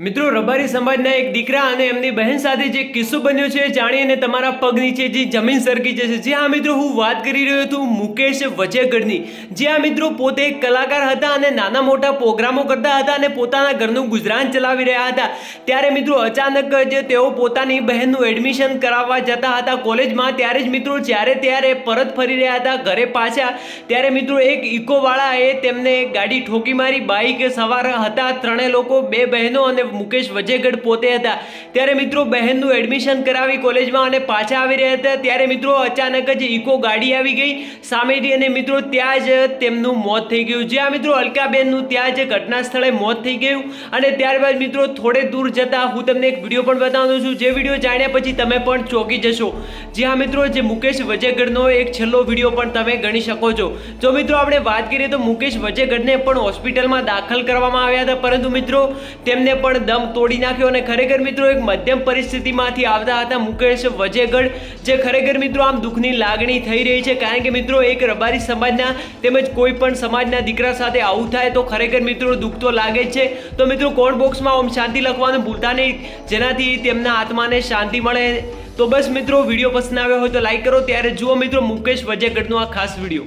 મિત્રો, રબારી સમાજના એક દીકરા અને એમની બહેન સાથે જે કિસ્સો બન્યો છે જાણીને તમારા પગ નીચે જે જમીન સરકી જશે. જે આ મિત્રો, હું વાત કરી રહ્યો હતું મુકેશ વજેગઢની જે આ મિત્રો, પોતે કલાકાર હતા અને નાના મોટા પ્રોગ્રામો કરતા હતા અને પોતાના ઘરનું ગુજરાન ચલાવી રહ્યા હતા. ત્યારે મિત્રો, અચાનક જ તેઓ પોતાની બહેનનું એડમિશન કરાવવા જતા હતા કોલેજમાં. ત્યારે જ મિત્રો, જ્યારે ત્યારે પરત ફરી રહ્યા હતા ઘરે પાછા. ત્યારે મિત્રો, એક ઇકોવાળાએ તેમને ગાડી ઠોકી મારી. બાઈક સવાર હતા. ત્રણેય લોકો, બે બહેનો અને મુકેશ વજેગઢ પોતે હતા. ત્યારે મિત્રો બહેનનું એડમિશન કરાવી કોલેજમાં અને પાછા આવી રહ્યા હતા. ત્યારે મિત્રો અચાનક જ ઇકો ગાડી આવી ગઈ. સામેથી અને મિત્રો ત્યાં જ તેમનું મોત થઈ ગયું. જ્યાં મિત્રો અલકાબેનનું ત્યાં જ ઘટના સ્થળે મોત થઈ ગયું. અને ત્યારબાદ મિત્રો થોડે દૂર જતા હું તમને એક વીડિયો પણ બતાવું છું. જે વીડિયો જાણ્યા પછી તમે પણ ચોંકી જશો. જી હા મિત્રો જે મુકેશ વજેગઢનો એક છેલ્લો વીડિયો પણ તમે ગણી શકો છો. જો મિત્રો આપણે વાત કરીએ તો મુકેશ વજેગઢને પણ હોસ્પિટલમાં દાખલ કરવામાં આવ્યા હતા. પરંતુ મિત્રો તેમને પણ દમ તોડી નાખ્યો અને ખરેખર મિત્રો એક મધ્યમ પરિસ્થિતિમાંથી આવતા હતા મુકેશ વજેગઢ, જે ખરેખર મિત્રો આમ દુઃખની લાગણી થઈ રહી છે. કારણ કે મિત્રો એક રબારી સમાજના તેમજ કોઈ પણ સમાજના દીકરા સાથે આવું થાય તો ખરેખર મિત્રો દુઃખ તો લાગે જ છે. તો મિત્રો કોણ બોક્સમાં ઓમ શાંતિ લખવાનું ભૂલતા નહીં, જેનાથી તેમના આત્માને શાંતિ મળે. તો બસ મિત્રો, વીડિયો પસંદ આવ્યો હોય તો લાઈક કરો. ત્યારે જુઓ મિત્રો મુકેશ વજેગઢનો આ ખાસ વીડિયો.